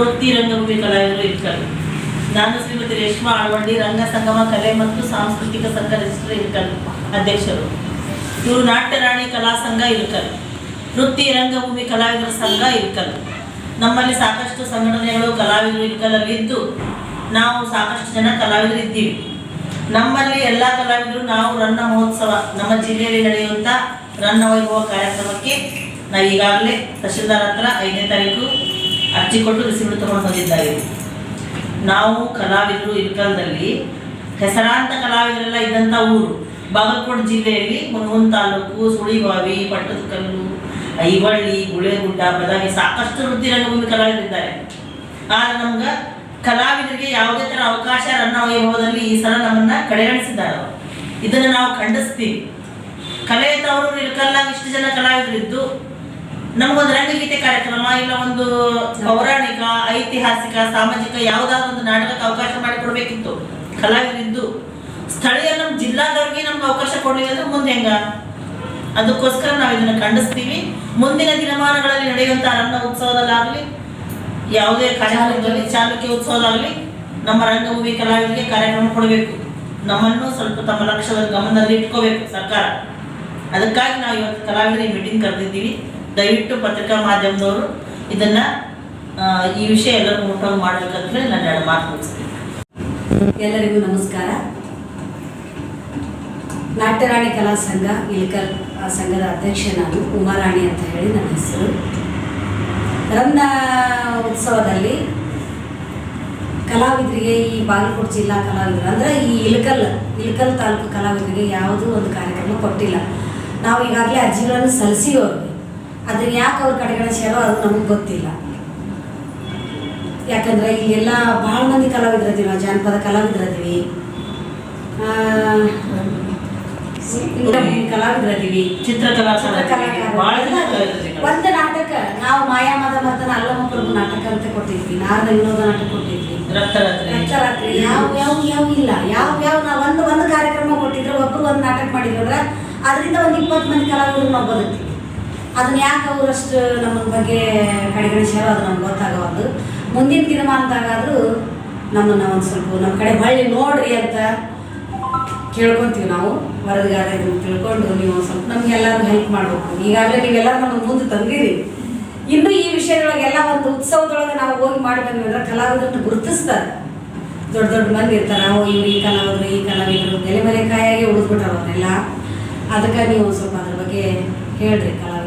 ವೃತ್ತಿ ರಂಗಭೂಮಿ ಕಲಾವಿದರು ಇರ್ತಾರೆ ನಾನು ಶ್ರೀಮತಿ ರೇಷ್ಮಾ ಆಳ್ವಂಡಿ ರಂಗ ಸಂಗಮ, ಕಲೆ ಮತ್ತು ಸಾಂಸ್ಕೃತಿಕ ಸಂಘ ರಿಜಿಸ್ಟರ್ ಇರ್ಕಲ್ ಅಧ್ಯಕ್ಷರು. ಇವರು ನಾಟ್ಯರಾಣಿ ಕಲಾ ಸಂಘ ಇರ್ಕಲ್ ವೃತ್ತಿ ರಂಗಭೂಮಿ ಕಲಾವಿದರ ಸಂಘ ಇರ್ಕಲ್ ನಮ್ಮಲ್ಲಿ ಸಾಕಷ್ಟು ಸಂಘಟನೆಗಳು, ಕಲಾವಿದರು ಇರ್ಕಲಲ್ಲಿದ್ದು ನಾವು ಸಾಕಷ್ಟು ಜನ ಕಲಾವಿದರು ಇದ್ದೀವಿ ನಮ್ಮಲ್ಲಿ ಎಲ್ಲ ಕಲಾವಿದರು ನಾವು ರನ್ನ ಮಹೋತ್ಸವ, ನಮ್ಮ ಜಿಲ್ಲೆಯಲ್ಲಿ ನಡೆಯುವಂಥ ರನ್ನ ವೈಭವ ಕಾರ್ಯಕ್ರಮಕ್ಕೆ ನಾವು ಈಗಾಗಲೇ ತಹಶೀಲ್ದಾರ್ ಹತ್ರ ಐದನೇ ತಾರೀಕು ಅರ್ಜಿ ಕೊಟ್ಟು ರಿಸೀವ್ ತಗೊಂಡು ಬಂದಿದ್ದಾರೆ ನಾವು ಕಲಾವಿದರು ಇಲ್ಕಲ್ದಲ್ಲಿ ಹೆಸರಾಂತ ಕಲಾವಿದರೆಲ್ಲ ಇದ್ದಂಥ ಊರು. ಬಾಗಲಕೋಟೆ ಜಿಲ್ಲೆಯಲ್ಲಿ ಮುನಗುಂದ ತಾಲೂಕು, ಸುಳಿಬಾವಿ, ಪಟ್ಟದಕಲ್ಲು, ಐವಳ್ಳಿ, ಗುಳೆಗುಡ್ಡ, ಬದಾಮಿ ಸಾಕಷ್ಟು ವೃತ್ತಿ ರಂಗಭೂಮಿ ಕಲಾವಿದರಿದ್ದಾರೆ. ಆದರೆ ನಮ್ಗೆ ಕಲಾವಿದರಿಗೆ ಯಾವುದೇ ಥರ ಅವಕಾಶ ರನ್ನ ವೈಭವದಲ್ಲಿ ಈ ಸಲ ನಮ್ಮನ್ನು ಕಡೆಗಣಿಸಿದ್ದಾರೆ ಅವರು. ಇದನ್ನು ನಾವು ಖಂಡಿಸ್ತೀವಿ. ಕಲೆ ತವರು ಇಲ್ಕಲ್ಲಾಗ ಇಷ್ಟು ಜನ ಕಲಾವಿದರಿದ್ದು ನಮಗೊಂದು ರಂಗಗೀತೆ ಕಾರ್ಯಕ್ರಮ, ಇಲ್ಲ ಒಂದು ಪೌರಾಣಿಕ, ಐತಿಹಾಸಿಕ, ಸಾಮಾಜಿಕ ಯಾವ್ದಾದ್ರು ಒಂದು ನಾಟಕಕ್ಕೆ ಅವಕಾಶ ಮಾಡಿಕೊಡ್ಬೇಕಿತ್ತು. ಕಲಾವಿದರಿದ್ದು ಸ್ಥಳೀಯ ನಮ್ಮ ಜಿಲ್ಲಾದವ್ರಿಗೆ ನಮ್ಗೆ ಅವಕಾಶ ಕೊಡಲಿಲ್ಲ ಅಂದ್ರೆ ಮುಂದೆ ಹೆಂಗ? ಅದಕ್ಕೋಸ್ಕರ ನಾವು ಇದನ್ನ ಖಂಡಿಸ್ತೀವಿ. ಮುಂದಿನ ದಿನಮಾನಗಳಲ್ಲಿ ನಡೆಯುವಂತ ರಂಗ ಉತ್ಸವದಲ್ಲಾಗ್ಲಿ, ಯಾವುದೇ ಕಾರ್ಯಕ್ರಮದಲ್ಲಿ ಚಾಲುಕ್ಯ ಉತ್ಸವದಾಗಲಿ, ನಮ್ಮ ರಂಗಭೂಮಿ ಕಲಾವಿದರಿಗೆ ಕಾರ್ಯಕ್ರಮ ಕೊಡಬೇಕು. ನಮ್ಮನ್ನು ಸ್ವಲ್ಪ ತಮ್ಮ ಲಕ್ಷ್ಯದ ಗಮನದಲ್ಲಿ ಇಟ್ಕೋಬೇಕು ಸರ್ಕಾರ. ಅದಕ್ಕಾಗಿ ನಾವು ಇವತ್ತು ಕಲಾವಿದರಿಗೆ ಮೀಟಿಂಗ್ ಕರೆದಿದ್ದೀವಿ. ದಯವಿಟ್ಟು ಪತ್ರಿಕಾ ಮಾಧ್ಯಮದವರು ಇದನ್ನ ಈ ವಿಷಯ ಎಲ್ಲರೂ ಊಟ ಮಾಡ್ಬೇಕಂತ ಹೇಳಿ ನಾನು ಎರಡು ಮಾತು ಮುಗಿಸ್ತೀನಿ. ಎಲ್ಲರಿಗೂ ನಮಸ್ಕಾರ. ನಾಟ್ಯರಾಣಿ ಕಲಾ ಸಂಘ ಇಲ್ಕಲ್ ಆ, ಸಂಘದ ಅಧ್ಯಕ್ಷೆ ನಾನು, ಉಮಾರಾಣಿ ಅಂತ ಹೇಳಿ ನನ್ನ ಹೆಸರು. ರಂಗ ಉತ್ಸವದಲ್ಲಿ ಕಲಾವಿದರಿಗೆ ಈ ಬಾಗಲಕೋಟೆ ಜಿಲ್ಲಾ ಕಲಾವಿದರು, ಅಂದರೆ ಈ ಇಳಕಲ್ ಇಳಕಲ್ ತಾಲೂಕು ಕಲಾವಿದರಿಗೆ ಯಾವುದೂ ಒಂದು ಕಾರ್ಯಕ್ರಮ ಕೊಟ್ಟಿಲ್ಲ. ನಾವು ಈಗಾಗಲೇ ಅರ್ಜಿಗಳನ್ನು ಸಲ್ಲಿಸಿ ಅವ್ರಿಗೆ ಅದನ್ನು ಯಾಕೆ ಅವ್ರು ಕಡೆಗಣಿಸ್ಯಾರೋ ಅದು ನಮಗೆ ಗೊತ್ತಿಲ್ಲ. ಯಾಕಂದ್ರೆ ಇಲ್ಲೆಲ್ಲ ಭಾಳ ಮಂದಿ ಕಲಾವಿದ್ರದೀವಿ ನಾವು ಜಾನಪದ ಕಲಾವಿದ್ರದೀವಿ. ಕಲಾವಿದ್ರದೀವಿ. ಚಿತ್ರಕಲಾ. ಒಂದು ನಾಟಕ ನಾವು ಮಾಯಾಮದ ಮರ್ತನ ಅಲ್ಲಮ್ಮ ಪ್ರಭು ನಾಟಕ ಅಂತ ಕೊಟ್ಟಿದ್ವಿ. ನಾರದ ವಿನೋದ ನಾಟಕ ಕೊಟ್ಟಿದ್ವಿ. ರಕ್ತರಾತ್ರಿ ರಕ್ತರಾತ್ರಿ ಯಾವ ಯಾವ ಯಾವ ಇಲ್ಲ. ಯಾವ ಯಾವ ನಾವು ಒಂದು ಒಂದು ಕಾರ್ಯಕ್ರಮ ಕೊಟ್ಟಿದ್ರೆ ಒಬ್ರು ಒಂದು ನಾಟಕ ಮಾಡಿದ್ರೆ ಅದರಿಂದ ಒಂದು ಇಪ್ಪತ್ತು ಮಂದಿ ಕಲಾವಿದರು ನಾವು ಬದುಕ್ತೀವಿ ಅದನ್ನ ಯಾಕೆ ಅವರಷ್ಟು ನಮ್ಮ ಬಗ್ಗೆ ಕಡೆಗಣಿಸ್ಯಾರೋ ಅದು ನಮ್ಗೆ ಗೊತ್ತಾಗವಲ್ದು. ಮುಂದಿನ ದಿನಮಾನದಾಗಾದರೂ ನಮ್ಮನ್ನು ಒಂದು ಸ್ವಲ್ಪ ನಮ್ಮ ಕಡೆ ಹೊಳ್ಳಿ ನೋಡ್ರಿ ಅಂತ ಕೇಳ್ಕೊಂತೀವಿ ನಾವು. ವರದಿಗಾರ ತಿಳ್ಕೊಂಡು ನೀವು ಸ್ವಲ್ಪ ನಮಗೆಲ್ಲರೂ ಹೆಲ್ಪ್ ಮಾಡಬೇಕು. ಈಗಾಗಲೇ ನೀವೆಲ್ಲರೂ ನಮ್ಮ ಮುಂದೆ ತಂದಿರಿ. ಇನ್ನು ಈ ವಿಷಯದೊಳಗೆಲ್ಲ ಒಂದು ಉತ್ಸವದೊಳಗೆ ನಾವು ಹೋಗಿ ಮಾಡ್ಬೇಕು ಅಂದ್ರೆ ಕಲಾವಿದರನ್ನ ಗುರುತಿಸ್ತಾರೆ. ದೊಡ್ಡ ದೊಡ್ಡ ಮಂದಿ ಇರ್ತಾರೆ. ನಾವು ಇವ್ರು ಈ ಕಲಾವಿದರು ಈ ಕಲಾವಿದರು. ಎಲೆ ಮೇಲೆ ಕಾಯಾಗಿ ಉಳಿದ್ಬಿಟ್ಟಾರ ಅವರೆಲ್ಲ ಅದಕ್ಕೆ ನೀವು ಸ್ವಲ್ಪ ಅದ್ರ ಬಗ್ಗೆ ಹೇಳ್ರಿ ಕಲಾವಿದರು.